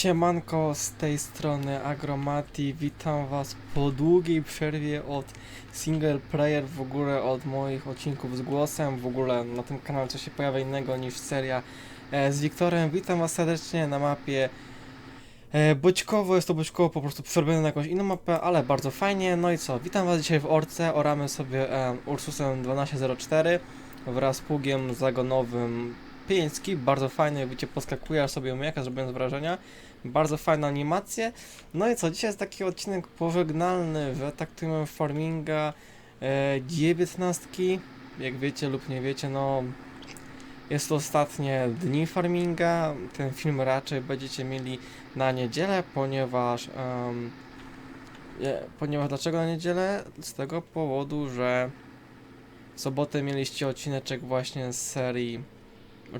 Siemanko, z tej strony Agromati, witam was po długiej przerwie od single player, w ogóle od moich odcinków z głosem, w ogóle na tym kanale coś się pojawia innego niż seria e, z Wiktorem. Witam was serdecznie na mapie e, Boćkowo, jest to Boćkowo po prostu przerobione na jakąś inną mapę, ale bardzo fajnie. No i co, witam was dzisiaj w Orce, oramy sobie e, Ursusem 1204 wraz z pługiem zagonowym Piński, bardzo fajny, jak widzicie, podskakuje aż sobie umieka, zrobiąc wrażenia. Bardzo fajne animacje. No i co, dzisiaj jest taki odcinek pożegnalny, że traktujemy farminga e, 19. Jak wiecie lub nie wiecie, no jest to ostatnie dni farminga. Ten film raczej będziecie mieli na niedzielę, ponieważ em, nie, ponieważ dlaczego na niedzielę? Z tego powodu, że w sobotę mieliście odcineczek właśnie z serii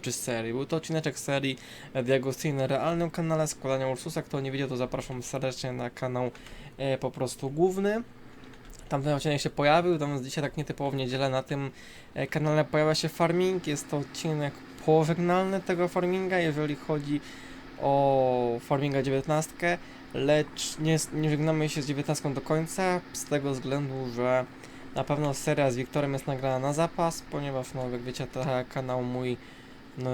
czy serii. Był to odcineczek serii Diagostini na realnym kanale składania Ursusa. Kto nie widział, to zapraszam serdecznie na kanał e, po prostu główny. Tam ten odcinek się pojawił, tam dzisiaj tak nietypowo w niedzielę na tym e, kanale pojawia się farming. Jest to odcinek pożegnalny tego farminga, jeżeli chodzi o farminga 19, lecz nie, nie żegnamy się z 19 do końca, z tego względu, że na pewno seria z Wiktorem jest nagrana na zapas, ponieważ no jak wiecie, to kanał mój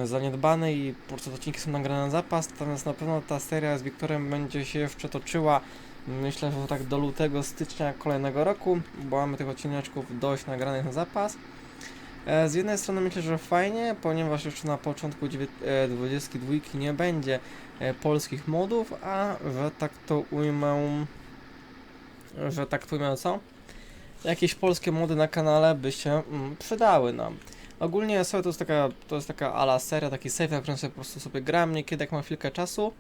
zaniedbany i po prostu odcinki są nagrane na zapas, natomiast na pewno ta seria z Wiktorem będzie się jeszcze toczyła myślę, że tak do lutego, stycznia kolejnego roku, bo mamy tych odcineczków dość nagranych na zapas. E, Z jednej strony myślę, że fajnie, ponieważ jeszcze na początku dziewię- e, 22 nie będzie e, polskich modów, a że tak to ujmę, że tak to ujmę co? Jakieś polskie mody na kanale by się mm, przydały nam. Ogólnie sobie to jest taka, to jest taka ala seria, taki save, na którym sobie po prostu sobie gram niekiedy jak mam chwilkę czasu.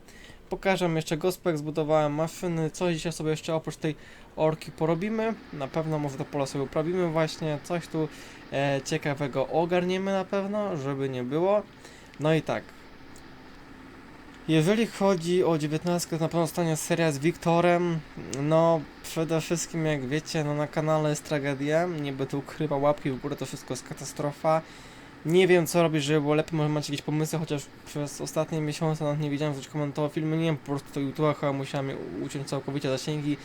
Pokażę jeszcze gospek, zbudowałem maszyny, coś dzisiaj sobie jeszcze oprócz tej orki porobimy. Na pewno może to pole sobie uprawimy właśnie, coś tu e, ciekawego ogarniemy na pewno, żeby nie było. No i tak. Jeżeli chodzi o 19, to na pewno stanie seria z Wiktorem. No, przede wszystkim, jak wiecie, no na kanale jest tragedia. Nie będę ukrywał łapki w górę, to wszystko jest katastrofa. Nie wiem, co robić, żeby było lepiej. Może macie jakieś pomysły, chociaż przez ostatnie miesiące nawet nie wiedziałem, że komentował filmy. Nie wiem, po prostu to YouTube'a chyba musiałem uciąć całkowicie zasięgi.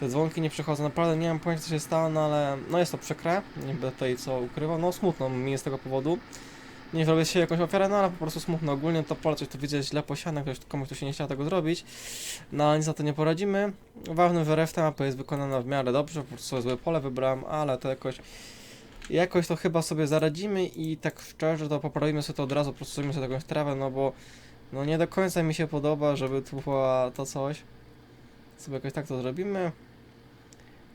Te dzwonki nie przychodzą. Naprawdę nie mam pojęcia, co się stało, no ale no jest to przykre. Nie będę tutaj co ukrywał. No smutno mi jest z tego powodu. Nie robię się jakąś ofiarę, no ale po prostu smutno. Ogólnie to pole coś tu widzę źle posiane, ktoś, komuś tu się nie chciał tego zrobić. No ale nic na to nie poradzimy. Ważne, że reszta mapy jest wykonana w miarę dobrze, po prostu złe pole wybrałem, ale to jakoś jakoś to chyba sobie zaradzimy i tak szczerze to poprawimy sobie to od razu, po prostu zrobimy sobie jakąś trawę, no bo no nie do końca mi się podoba, żeby tu była to coś. Sobie jakoś tak to zrobimy.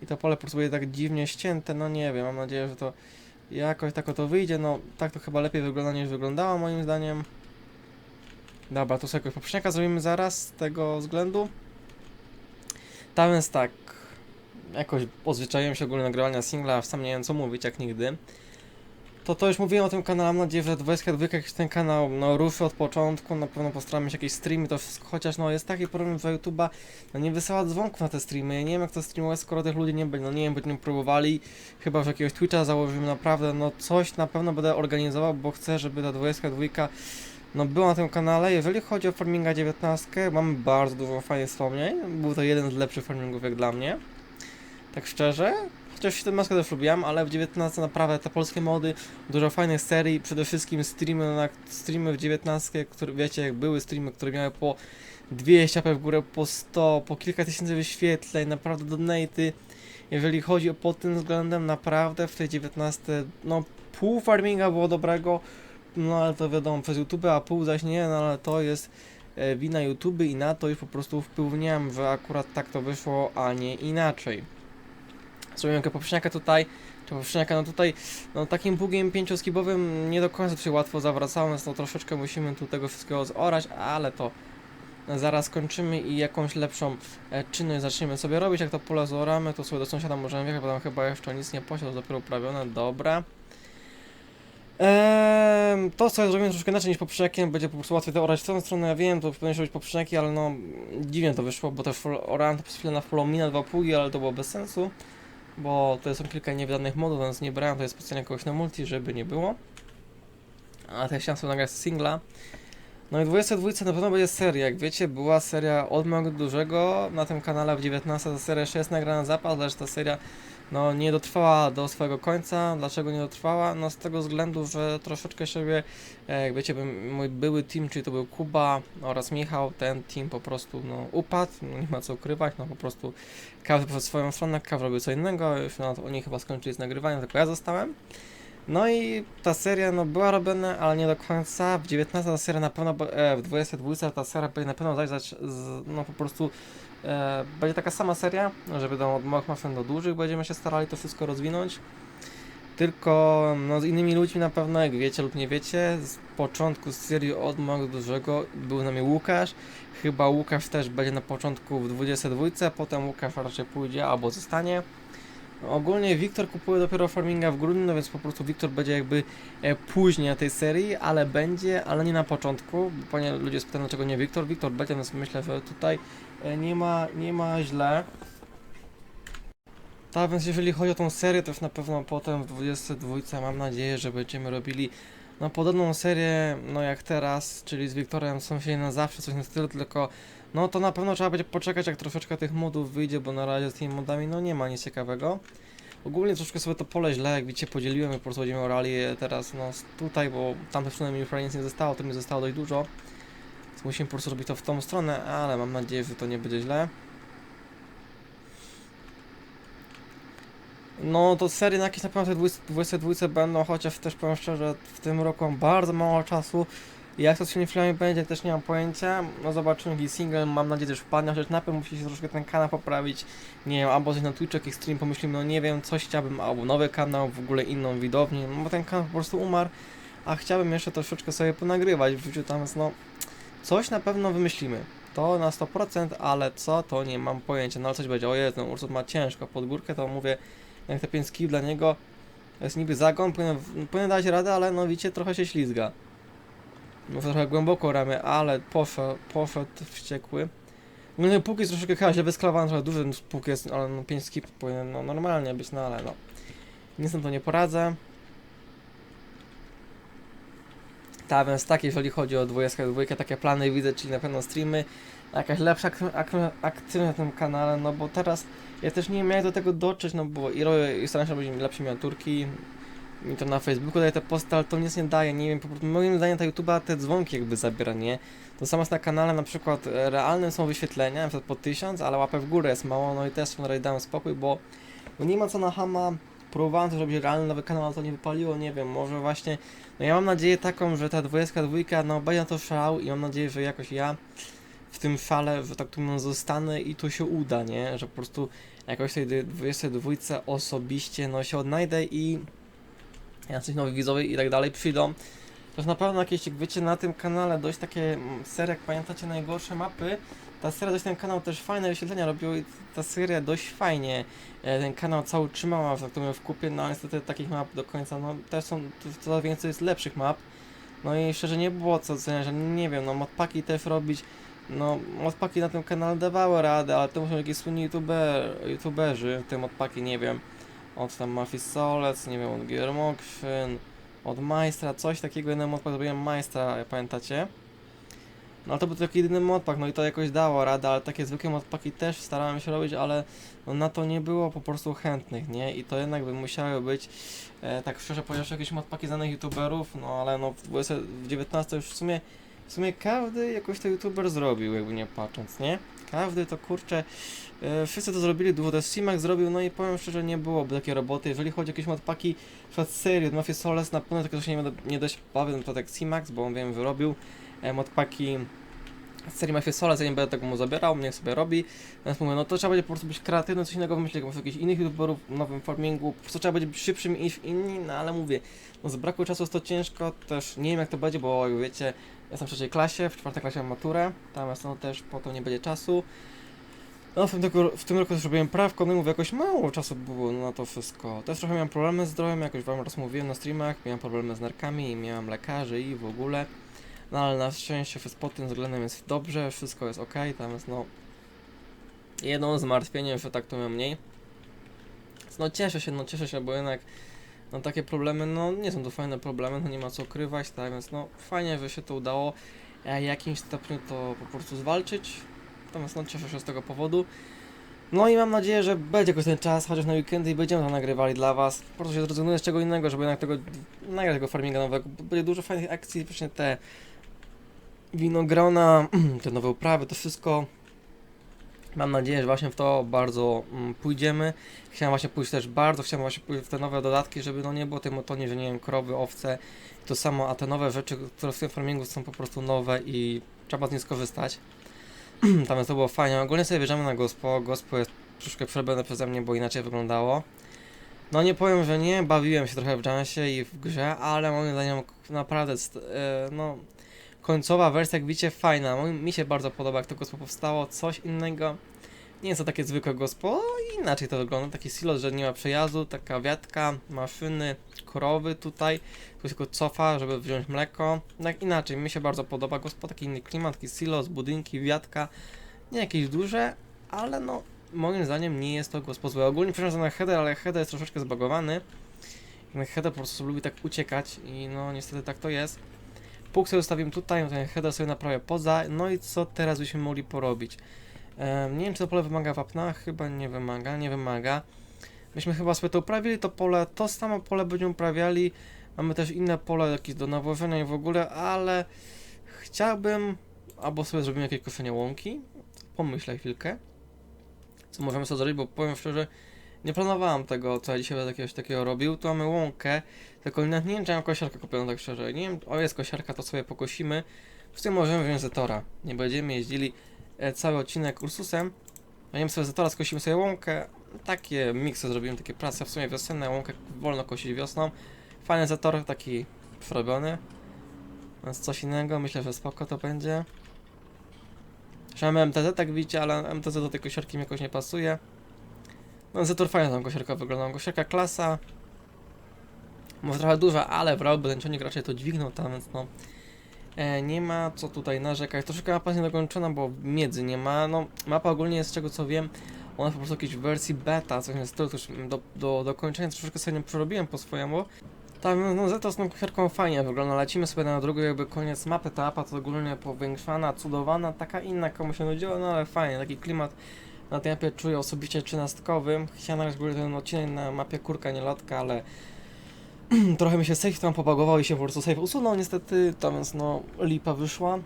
I to pole po prostu będzie tak dziwnie ścięte, no nie wiem, mam nadzieję, że to jakoś tak to wyjdzie, no tak to chyba lepiej wygląda niż wyglądało moim zdaniem. Dobra, to sobie jakoś poprzednika zrobimy zaraz z tego względu. Tam jest tak, jakoś odzwyczaiłem się ogólnie nagrywania singla, sam nie wiem co mówić, jak nigdy. To to już mówiłem o tym kanale, mam nadzieję, że 22 jak ten kanał no, ruszy od początku, na pewno postaramy się jakieś streamy, to wszystko, chociaż no jest taki problem, że YouTube'a no, nie wysyła dzwonków na te streamy, ja nie wiem jak to streamować, skoro tych ludzi nie będzie, no nie wiem, będziemy próbowali, chyba że jakiegoś Twitcha założymy, naprawdę, no coś na pewno będę organizował, bo chcę, żeby ta 22 no była na tym kanale, jeżeli chodzi o Farminga 19, mamy bardzo dużo fajnych wspomnień, był to jeden z lepszych farmingów jak dla mnie, tak szczerze, chociaż 17 też lubiłem, ale w 19 naprawdę te polskie mody, dużo fajnych serii, przede wszystkim streamy, na, streamy w 19, które wiecie jak były streamy, które miały po 200 AP w górę, po 100, po kilka tysięcy wyświetleń, naprawdę donaty. Jeżeli chodzi o pod tym względem, naprawdę w tej 19, no pół farminga było dobrego, no ale to wiadomo przez YouTube, a pół zaś nie, no ale to jest e, wina YouTube i na to już po prostu wpływ nie że akurat tak to wyszło, a nie inaczej. Jakiegoś poprzedniaka tutaj, czy poprzedniaka, no tutaj, no takim pługiem pięcioskibowym nie do końca się łatwo zawracało, więc no troszeczkę musimy tu tego wszystkiego zorać, ale to zaraz kończymy i jakąś lepszą e, czynność zaczniemy sobie robić, jak to pole zoramy, to sobie do sąsiada możemy wjechać, bo tam chyba jeszcze nic nie posiadł, dopiero uprawione, dobra. Eee, to co zrobimy troszkę inaczej niż poprzednikiem, będzie po prostu łatwiej to orać w tą stronę, ja wiem, to powinno się robić poprzedniki, ale no dziwnie to wyszło, bo też orałem to przez chwilę na Followmina 2 pługi, ale to było bez sensu, bo to są kilka niewydanych modów, więc nie brałem tutaj specjalnie kogoś na multi, żeby nie było. A też chciałem sobie nagrać singla. No i 22 na pewno będzie seria. Jak wiecie, była seria od małego do dużego na tym kanale w 19. Ta seria jeszcze jest nagrana na zapas, lecz ta seria no, nie dotrwała do swojego końca. Dlaczego nie dotrwała? No z tego względu, że troszeczkę sobie, e, jak wiecie, mój były team, czyli to był Kuba oraz Michał, ten team po prostu no, upadł, no, nie ma co ukrywać, no po prostu każdy poszedł swoją stronę, każdy robił co innego, już no, oni chyba skończyli z nagrywaniem, tylko ja zostałem. No i ta seria no, była robiona, ale nie do końca. W 19 ta seria na pewno, e, w 22 ta seria będzie na pewno zajrzeć z, no po prostu e, będzie taka sama seria, że będą od małych do dużych, będziemy się starali to wszystko rozwinąć. Tylko no, z innymi ludźmi na pewno, jak wiecie lub nie wiecie, z początku serii od małego do dużego był na mnie Łukasz. Chyba Łukasz też będzie na początku w 22, potem Łukasz raczej pójdzie albo zostanie. Ogólnie Wiktor kupuje dopiero farminga w grudniu, no więc po prostu Wiktor będzie jakby e, później na tej serii, ale będzie, ale nie na początku. Ponieważ ludzie spytają dlaczego nie Wiktor. Wiktor będzie, więc myślę, że tutaj e, nie ma, nie ma źle. Tak więc jeżeli chodzi o tą serię, to już na pewno potem w 22 mam nadzieję, że będziemy robili no podobną serię, no jak teraz, czyli z Wiktorem są się na zawsze coś na stylu, tylko no to na pewno trzeba będzie poczekać jak troszeczkę tych modów wyjdzie, bo na razie z tymi modami no nie ma nic ciekawego. Ogólnie troszkę sobie to pole źle, jak widzicie podzieliłem, po prostu będziemy orali teraz no tutaj, bo tam przynajmniej już nic nie zostało, to mi zostało dość dużo. Więc musimy po prostu robić to w tą stronę, ale mam nadzieję, że to nie będzie źle. No to serie na jakieś na pewno te 20 22 będą, chociaż też powiem szczerze, w tym roku mam bardzo mało czasu. Jak to z tymi filmami będzie, też nie mam pojęcia. No zobaczymy jaki single, mam nadzieję, że wpadnie, chociaż najpierw musi się troszkę ten kanał poprawić. Nie wiem, albo coś na Twitchu, jakiś stream, pomyślimy, no nie wiem, coś chciałbym, albo nowy kanał, w ogóle inną widownię, no bo ten kanał po prostu umarł, a chciałbym jeszcze troszeczkę sobie ponagrywać w życiu tam, więc no coś na pewno wymyślimy. To na 100%, ale co, to nie mam pojęcia, no coś będzie, o Jezu, no Ursus ma ciężko, pod górkę to mówię, jak te 5 skill dla niego, jest niby zagon, powinien, powinien dać radę, ale no widzicie, trochę się ślizga. No trochę głęboko ramy, ale poszedł, poszedł wściekły. No ten pług jest troszeczkę chyba źle wysklawany, trochę duży pług jest, ale no 5 skip powinien no, normalnie być, no ale no. Nic na to nie poradzę. Tak, więc tak, jeżeli chodzi o 22, takie plany widzę, czyli na pewno streamy, jakaś lepsza ak- ak- aktywność na tym kanale, no bo teraz ja też nie jak do tego dotrzeć, no bo i i staram się robić lepsze miniaturki, mi to na Facebooku daje te posty, ale to nic nie daje, nie wiem, po prostu moim zdaniem ta YouTube'a te dzwonki jakby zabiera, nie? To samo jest na kanale, na przykład e, realnym są wyświetlenia, na przykład po 1000, ale łapę w górę jest mało, no i też wczoraj dałem spokój, bo nie ma co na hama, próbowałem też robić realny nowy kanał, ale to nie wypaliło, nie wiem, może właśnie, no ja mam nadzieję taką, że ta 22, no będzie to szał i mam nadzieję, że jakoś ja w tym szale, że tak tu mówiąc, zostanę i to się uda, nie? Że po prostu jakoś tej 22 osobiście, no się odnajdę i jacyś nowi widzowie i tak dalej przyjdą. To jest na pewno jakieś, jak wiecie, na tym kanale dość takie mm, serie, jak pamiętacie, najgorsze mapy. Ta seria dość ten kanał też fajne wyświetlenia robił i ta seria dość fajnie e, ten kanał cały trzymała, tak to w kupie, no niestety takich map do końca, no też są, coraz więcej jest lepszych map. No i szczerze nie było co że nie wiem, no modpaki też robić, no modpaki na tym kanale dawały radę, ale to muszą jakieś słynni youtuber, youtuberzy, te modpaki, nie wiem, od tam Mafii Solec, nie wiem, od Giermokrzyn, od Majstra, coś takiego, jeden modpak zrobiłem Majstra, pamiętacie? No ale to był taki jedyny modpak, no i to jakoś dało radę, ale takie zwykłe modpaki też starałem się robić, ale no, na to nie było po prostu chętnych, nie? I to jednak by musiały być, e, tak szczerze powiedziawszy, jakieś modpaki znanych youtuberów, no ale no w, 20, w 19 już w sumie, w sumie każdy jakoś to youtuber zrobił, jakby nie patrząc, nie? Każdy to kurczę, e, wszyscy to zrobili, dużo też Simax zrobił, no i powiem szczerze, nie byłoby takiej roboty, jeżeli chodzi o jakieś modpaki, przed serii od Mafia Soles, na pewno tego się nie, nie dość bawię, no to tak Simax, bo on wiem, wyrobił e, modpaki z serii Mafia ja nie będę tego mu zabierał, niech sobie robi, więc mówię, no to trzeba będzie po prostu być kreatywny, coś innego wymyślić, jak jakichś innych youtuberów w nowym farmingu, po prostu trzeba będzie być szybszym niż inni, no ale mówię, no z braku czasu jest to ciężko, też nie wiem jak to będzie, bo jak wiecie, jestem w trzeciej klasie, w czwartej klasie mam maturę, tam no też po to nie będzie czasu. No w tym, roku, w tym roku też robiłem prawko, no i mówię, jakoś mało czasu było na to wszystko. Też trochę miałem problemy z zdrowiem, jakoś wam raz mówiłem na streamach, miałem problemy z nerkami i miałem lekarzy i w ogóle. No ale na szczęście wszystko pod tym względem jest dobrze, wszystko jest ok, tam jest no jedno zmartwienie, że tak to miałem mniej. No cieszę się, no cieszę się, bo jednak no takie problemy, no nie są to fajne problemy, no nie ma co ukrywać, tak, więc no fajnie, że się to udało. e, jakimś stopniu to po prostu zwalczyć. Natomiast no cieszę się z tego powodu. No i mam nadzieję, że będzie jakoś ten czas, chociaż na weekendy i będziemy to nagrywali dla was. Po prostu się zrezygnuję z czego innego, żeby jednak tego, nagrać tego farminga nowego. Będzie dużo fajnych akcji, właśnie te winogrona, te nowe uprawy, to wszystko. Mam nadzieję, że właśnie w to bardzo mm, pójdziemy. Chciałem właśnie pójść też bardzo, chciałem właśnie pójść w te nowe dodatki, żeby no nie było tej monotonii, że nie wiem, krowy, owce, to samo, a te nowe rzeczy, które w tym farmingu są po prostu nowe i trzeba z nich skorzystać. Tam to było fajnie. Ogólnie sobie wjeżdżamy na gospo. Gospo jest troszkę przerobione przeze mnie, bo inaczej wyglądało. No nie powiem, że nie, bawiłem się trochę w Jansie i w grze, ale moim zdaniem naprawdę, e, no, końcowa wersja, jak widzicie, fajna. Mi się bardzo podoba, jak to gospo powstało, coś innego. Nie jest to takie zwykłe gospo, inaczej to wygląda, taki silos, że nie ma przejazdu, taka wiatka, maszyny, krowy tutaj, ktoś tylko cofa, żeby wziąć mleko, tak inaczej, mi się bardzo podoba gospo, taki inny klimat, taki silos, budynki, wiatka, nie jakieś duże, ale no, moim zdaniem nie jest to gospo złe. Ogólnie przepraszam na header, ale header jest troszeczkę zbagowany, header po prostu lubi tak uciekać i no niestety tak to jest. Puk sobie ustawiłem tutaj, ten header sobie naprawię poza, no i co teraz byśmy mogli porobić? Nie wiem, czy to pole wymaga wapna, chyba nie wymaga, nie wymaga. Myśmy chyba sobie to uprawili, to pole, to samo pole będziemy uprawiali. Mamy też inne pole jakieś do nawożenia i w ogóle, ale chciałbym, albo sobie zrobimy jakieś koszenie łąki. Pomyślę chwilkę, co możemy sobie zrobić, bo powiem szczerze, nie planowałem tego, co ja dzisiaj będę jakiegoś takiego robił. Tu mamy łąkę, tylko nie, wiem, czy mam kosiarkę kupioną tak szczerze. Nie wiem, o jest kosiarka, to sobie pokosimy. W tym możemy wziąć Zetora. Nie będziemy jeździli e, cały odcinek Ursusem. Weźmiemy sobie Zetora, skosimy sobie łąkę. Takie miksy zrobimy, takie prace w sumie wiosenne, łąkę wolno kosić wiosną. Fajny Zetor, taki przerobiony. Więc coś innego, myślę, że spoko to będzie. Jeszcze mamy MTZ, tak widzicie, ale MTZ do tej kosiarki mi jakoś nie pasuje. No Zetor fajnie tą kosiarka wygląda. Kosiarka klasa. Może trochę duża, ale brałby ten ciągnik raczej to dźwignął tam, więc no. E, nie ma co tutaj narzekać. Troszeczkę mapa jest niedokończona, bo miedzy nie ma. No, mapa ogólnie jest z czego co wiem. Ona jest po prostu jakiejś wersji beta, coś na stylu, już do, do, do kończenia sobie nie przerobiłem po swojemu. Tam, no Zeta z tą kucharką fajnie wygląda. Lecimy sobie na drugą, jakby koniec mapy. Ta mapa to ogólnie powiększana, cudowana, taka inna, komu się nudziło, no ale fajnie, taki klimat na tej mapie czuję osobiście trzynastkowy. Chciałem nagrać ten odcinek na mapie kurka, nie lotka, ale trochę mi się save tam pobagował i się po prostu save usunął niestety, to więc no lipa wyszła.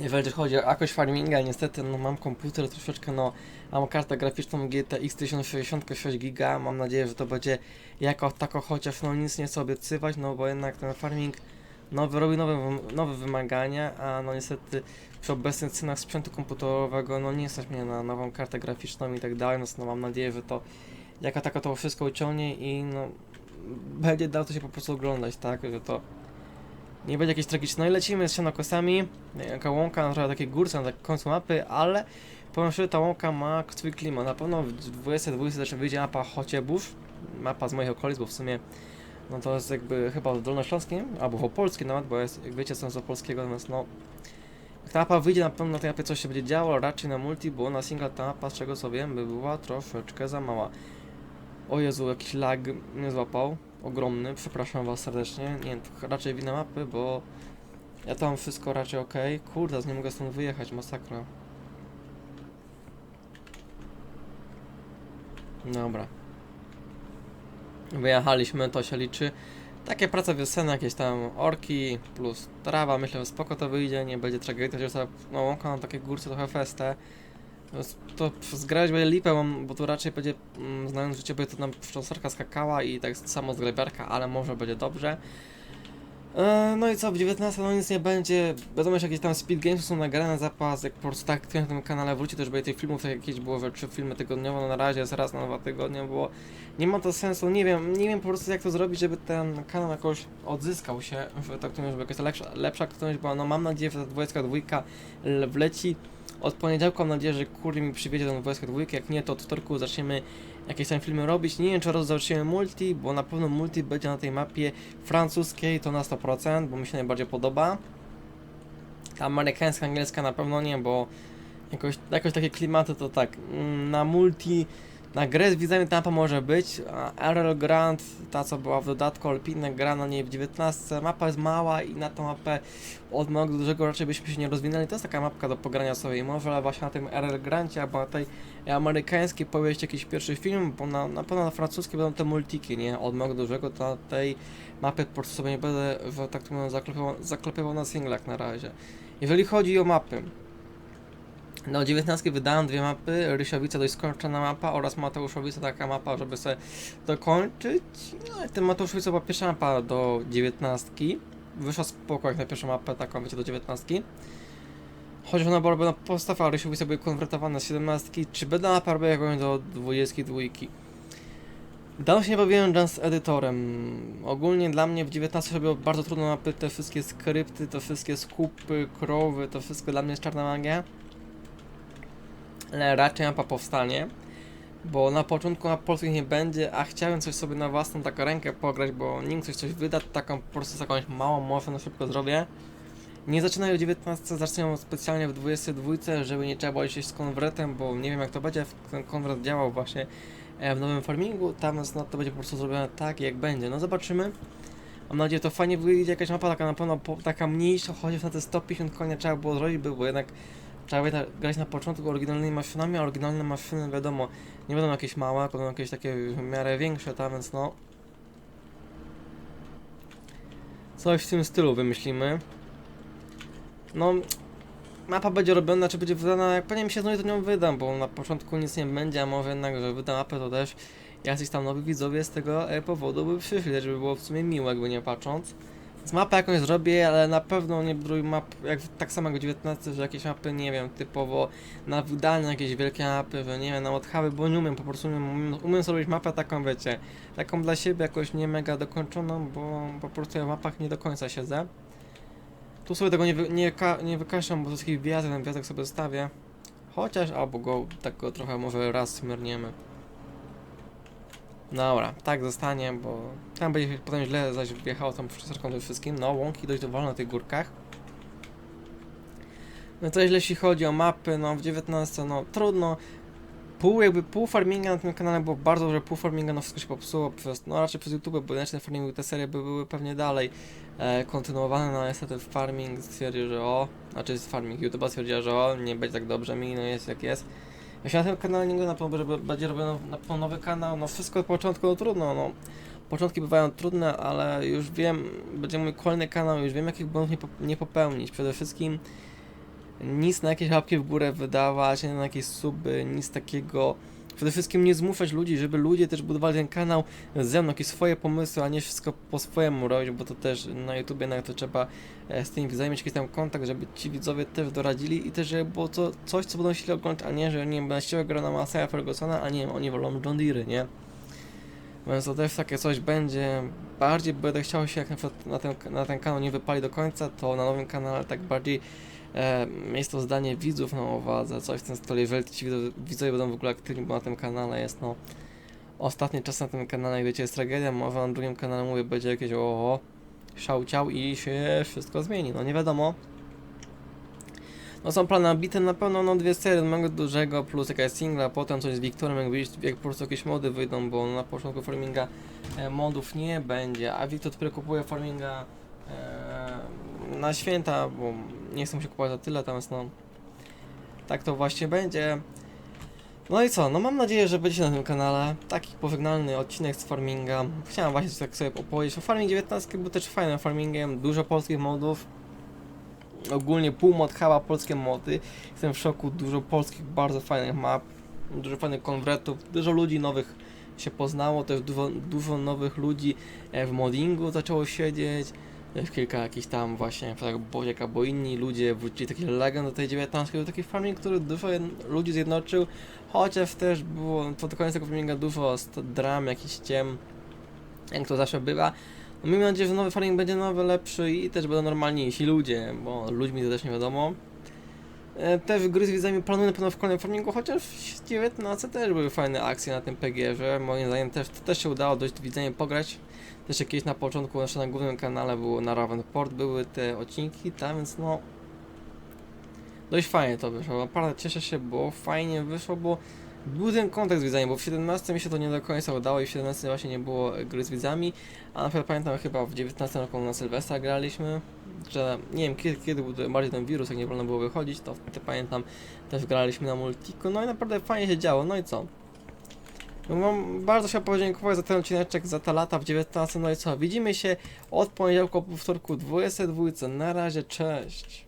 Jeżeli chodzi o jakość farminga, niestety no mam komputer troszeczkę, no mam kartę graficzną GTX 1060 6 giga, mam nadzieję, że to będzie jako tako, chociaż no nic nie chcę obiecywać, no bo jednak ten farming nowy robi nowe, nowe wymagania, a no niestety przy obecnych cenach sprzętu komputerowego no nie stać mnie na nową kartę graficzną i tak dalej, no, no mam nadzieję, że to jako tako to wszystko uciągnie i no będzie dało to się po prostu oglądać, tak, że to nie będzie jakieś tragiczne. No i lecimy z sianokosami, jaka łąka na trochę takiej górce na tak końcu mapy, ale powiem szczerze, ta łąka ma swój klimat. Na pewno w 2020 też wyjdzie mapa Chociebórz, mapa z moich okolic, bo w sumie no to jest jakby chyba Dolnośląskim, albo w Opolskim nawet, bo jest, jak wiecie, są z Opolskiego, natomiast no jak ta mapa wyjdzie, na pewno na tej mapie coś się będzie działo, raczej na multi, bo na single ta mapa, z czego co wiem, by była troszeczkę za mała. O Jezu, jakiś lag mnie złapał, ogromny, przepraszam was serdecznie, nie wiem, raczej wina mapy, bo ja tam wszystko raczej ok. Kurde, nie mogę stąd wyjechać, masakra. Dobra. Wyjechaliśmy, to się liczy. Takie prace wiosenne, jakieś tam orki plus trawa, myślę, że spoko to wyjdzie, nie będzie tragedii, chociaż no, łąka na górce trochę festę. Więc To zgrać będzie lipę, bo- bo tu raczej będzie, mm, znając życie, będzie to nam wstrząsarka skakała i tak samo zgrabiarka, ale może będzie dobrze. E, No i co, w 19 no nic nie będzie. Wiadomo, że jakieś tam speed games są nagrane na zapas, jak po prostu tak na tym kanale wróci, już będzie tych filmów, tak było, że trzy filmy tygodniowo, no na razie jest raz na dwa tygodnie, było. Nie ma to sensu, nie wiem, nie wiem po prostu jak to zrobić, żeby ten kanał jakoś odzyskał się, że tak to żeby jakaś lepsza, lepsza aktywność była, no mam nadzieję, że ta 22 l- wleci. Od poniedziałku mam nadzieję, że kurde mi przywiezie tą 22, jak nie to od wtorku zaczniemy jakieś tam filmy robić. Nie wiem czy rozpoczniemy multi, bo na pewno multi będzie na tej mapie francuskiej, to na 100%, bo mi się najbardziej podoba. Ta amerykańska, angielska na pewno nie, bo jakoś, jakoś takie klimaty to tak, mm, na multi Na grę z widzami ta mapa może być, a RL Grand, ta co była w dodatku, Alpine gra na niej w 19, mapa jest mała i na tą mapę od małego do dużego raczej byśmy się nie rozwinęli, to jest taka mapka do pogrania sobie. Może ale właśnie na tym RL Grandzie albo na tej amerykańskiej powieść jakiś pierwszy film, bo na, na pewno na francuskiej będą te multiki, nie, od małego do dużego, to na tej mapy po prostu sobie nie będę, tak to mówiąc, zaklepywał, zaklepywał na singlach na razie. Jeżeli chodzi o mapy, no, 19 wydałem dwie mapy, Rysiowica dość skończona mapa oraz Mateuszowica taka mapa, żeby sobie dokończyć. No i ten Mateuszowica była pierwsza mapa do 19. Wyszła spoko jak na pierwszą mapę taką, wiecie, do 19. Choć ona była robiona postawa, a Rysiowice były konwertowane z 17. Czy będę mapa robił jakąś do 22? Dawno się nie bawiłem Jazz edytorem. Ogólnie dla mnie w 19 robiło bardzo trudne mapy, te wszystkie skrypty, te wszystkie skupy, krowy, to wszystko dla mnie jest czarna magia raczej mapa powstanie, bo na początku na polskich nie będzie, a chciałem coś sobie na własną taką rękę pograć, bo nim ktoś coś wyda, taką po prostu jakąś małą morfę na szybko zrobię. Nie zaczynają o 19, zaczynają specjalnie w 22, żeby nie trzeba było się z konwertem, bo nie wiem jak to będzie, ten konwert działał właśnie e, w nowym farmingu, tam no, to będzie po prostu zrobione tak jak będzie, no zobaczymy. Mam nadzieję, to fajnie wyjdzie jakaś mapa taka na pewno taka mniejsza, chociaż na te 150 konia trzeba było zrobić, bo jednak trzeba ta, grać na początku oryginalnymi maszynami, a oryginalne maszyny wiadomo, nie będą jakieś małe, będą jakieś takie w miarę większe, tam więc no... Coś w tym stylu wymyślimy. No, mapa będzie robiona, czy będzie wydana, jak pewnie mi się znowu to nią wydam, bo na początku nic nie będzie, a może jednak, że wydam mapę, to też jacyś tam nowi widzowie z tego e, powodu by przyszli, też by było w sumie miło, jakby nie patrząc. Więc mapę jakąś zrobię, ale na pewno nie buduję map, jak tak samo jak w 19, że jakieś mapy, nie wiem, typowo na wydalne jakieś wielkie mapy, że nie wiem, na odchawy, bo nie umiem, po prostu umiem, umiem, umiem zrobić mapę taką, wiecie, taką dla siebie jakoś nie mega dokończoną, bo po prostu ja w mapach nie do końca siedzę. Tu sobie tego nie, wy, nie, nie wykażę, bo jakiś wjazd, ten wjazd sobie zostawię. Chociaż, albo go tak go trochę może raz smyrniemy. Dobra, tak zostanie, bo tam będzie potem źle zaś wjechało tą przyczesarką tym wszystkim. No, łąki dość wolne na tych górkach. No to jeśli chodzi o mapy, no w 19, no trudno. Pół jakby pół farminga na tym kanale było bardzo dobrze, pół farminga no wszystko się popsuło przez, no raczej przez YouTube, bo inaczej ten farming, te serie by były pewnie dalej e, kontynuowane, no niestety farming stwierdził, że o, znaczy farming, YouTube stwierdziła, że o, nie będzie tak dobrze mi, no jest jak jest. Ja się na tym kanale nie na pewno, żeby będzie robiony na pewno nowy kanał, no wszystko od początku no, trudno, no. Początki bywają trudne, ale już wiem, będzie mój kolejny kanał, już wiem jakich błędów nie, nie popełnić. Przede wszystkim nic na jakieś łapki w górę wydawać, nie na jakieś suby, nic takiego. Przede wszystkim nie zmuszać ludzi, żeby ludzie też budowali ten kanał ze mną, jakieś swoje pomysły, a nie wszystko po swojemu robić, bo to też na YouTubie na to trzeba e, z tymi widzami mieć jakiś tam kontakt, żeby ci widzowie też doradzili i też żeby było to coś, co będą chcieli oglądać, a nie, że nie wiem, będą chcieli grać na Masaja Fergusona, a nie oni wolą John Deere, nie? Więc to też takie coś będzie. Bardziej będę chciał się, jak na na ten, na ten kanał nie wypali do końca, to na nowym kanale tak bardziej jest to zdanie widzów na uwadze, coś w tym stylu, jeżeli ci widzowie, będą w ogóle aktywni, bo na tym kanale jest no ostatni czas na tym kanale, wiecie, jest tragedia, może na drugim kanale mówię, będzie jakieś oho, szałciał i się wszystko zmieni, no nie wiadomo. No są plany nabite na pewno, no dwie serie, mego dużego, plus jakaś singla, potem coś z Wiktorem, jak, wyjść, jak po prostu jakieś mody wyjdą, bo na początku farminga e, modów nie będzie, a Wiktor dopiero kupuje farminga e, na święta, bo nie chcę się kupować za tyle, jest no, tak to właśnie będzie. No i co, no mam nadzieję, że będziecie na tym kanale, taki pożegnalny odcinek z farminga. Chciałem właśnie tak sobie opowiedzieć o Farming 19, był też fajnym farmingiem, dużo polskich modów, ogólnie pół mod hała polskie mody. Jestem w szoku, dużo polskich, bardzo fajnych map, dużo fajnych konwertów, dużo ludzi nowych się poznało, też dużo, dużo nowych ludzi e, w moddingu zaczęło siedzieć. Kilka jakichś tam właśnie, Boziek albo inni ludzie wrócili taki legend do tej 19, był taki farming, który dużo ludzi zjednoczył, chociaż też było pod koniec tego farminga dużo dram, jakichś ciem, jak to zawsze bywa. No, miejmy nadzieję, że nowy farming będzie nowy, lepszy i też będą normalniejsi ludzie, bo ludźmi to też nie wiadomo. E, Też gry z widzami planuję na pewno w kolejnym farmingu, chociaż w 19 też były fajne akcje na tym PGR-ze. Moim zdaniem też, to też się udało dość z widzami pograć. Też jakieś na początku, jeszcze na głównym kanale na Ravenport, były te odcinki, tam więc no... Dość fajnie to wyszło, naprawdę cieszę się, bo fajnie wyszło, bo był ten kontakt z widzami, bo w 17 mi się to nie do końca udało i w 17 właśnie nie było gry z widzami, a na przykład pamiętam chyba w 19 roku na Sylwestra graliśmy, że nie wiem kiedy, kiedy był bardziej ten wirus, jak nie wolno było wychodzić, to wtedy pamiętam też graliśmy na multiku, no i naprawdę fajnie się działo, no i co? No, Mam bardzo chciał podziękować za ten odcineczek, za te lata w 19, no i co? Widzimy się od poniedziałku po wtorku 22, na razie, cześć!